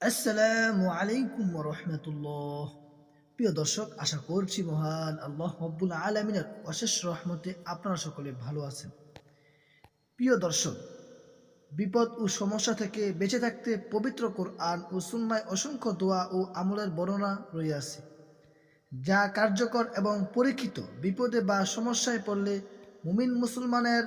আসসালামু আলাইকুম রহমতুল্লাহ। প্রিয় দর্শক, আশা করছি মহান আল্লাহ রব্বুল আলমিনের অশেষ রহমতে আপনারা সকলে ভালো আছেন। প্রিয় দর্শক, বিপদ ও সমস্যা থেকে বেঁচে থাকতে পবিত্র কোরআন ও সুন্নায় অসংখ্য দোয়া ও আমলের বর্ণনা রইয়াছে যা কার্যকর এবং পরীক্ষিত বিপদে বা সমস্যায় পড়লে মুমিন মুসলমানের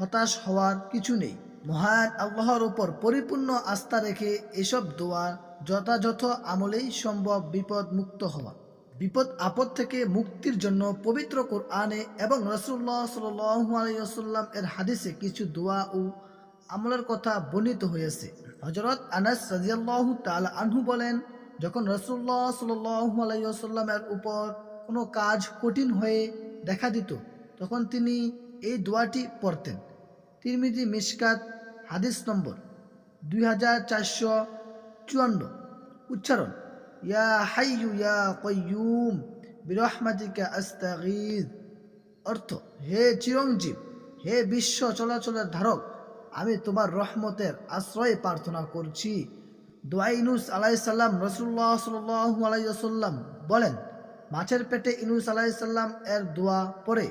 হতাশ হওয়ার কিছু নেই। মহান আল্লাহর উপর পরিপূর্ণ আস্থা রেখে এসব দোয়ার যথাযথ আমলেই সম্ভব বিপদ মুক্ত হওয়া। বিপদ আপদ থেকে মুক্তির জন্য পবিত্র কোরআনে এবং রসুল্লাহ সাল্লাম এর হাদিসে কিছু দোয়া ও আমলের কথা বর্ণিত হয়েছে। হজরত আনাস রাজিয়াল্লাহু তাআলা আনহু বলেন, যখন রসুল্লাহ সাল্লামের উপর কোনো কাজ কঠিন হয়ে দেখা দিত, তখন তিনি এই দোয়াটি পড়তেন। তিরমিজি মিশকাত হাদিস নম্বর দুই হাজার চারশো চুয়ান্ন। উচ্চারণ, ইয়া হাইয়ু ইয়া কয়ুম বিরহমাতিকা আস্তাগীজ। অর্থ, হে চিরঞ্জীব, হে বিশ্ব চলাচলের ধারক, আমি তোমার রহমতের আশ্রয় প্রার্থনা করছি। দোয়া ইনুস আলাইসাল্লাম রসুল্লাহ সাল্লু আলাইসাল্লাম বলেন, মাছের পেটে ইনুস আলাইসাল্লাম এর দোয়া পরে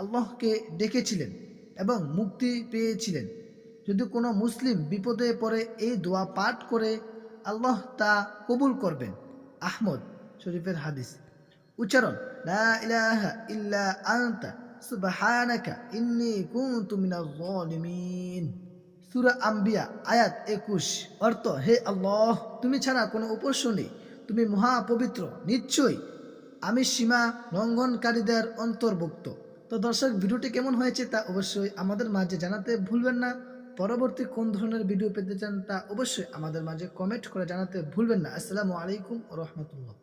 আল্লাহকে ডেকেছিলেন। এবং মুক্তি পেয়েছিলেন। যদি কোনো মুসলিম বিপদে পড়ে এই দোয়া পাঠ করে, আল্লাহ তা কবুল করবেন। আহমদ শরীফের হাদিস। উচ্চারণ, লা ইলাহা ইল্লা আনতা, সুবহানাকা ইন্নী কুনতু মিনাজ জালিমিন সূরা আম্বিয়া, আয়াত 21 অর্থ, হে আল্লাহ, তুমি ছাড়া কোনো উপাস্য নেই। তুমি মহাপবিত্র, নিশ্চয়ই। আমি সীমা লঙ্ঘনকারীদের অন্তর্ভুক্ত। তো দর্শক, ভিডিওটি কেমন হয়েছে তা অবশ্যই আমাদের মাঝে জানাতে ভুলবেন না। পরবর্তী কোন ধরনের ভিডিও পেতে চান তা অবশ্যই আমাদের মাঝে কমেন্ট করে জানাতে ভুলবেন না। আসসালামু আলাইকুম রহমতুল্লাহ।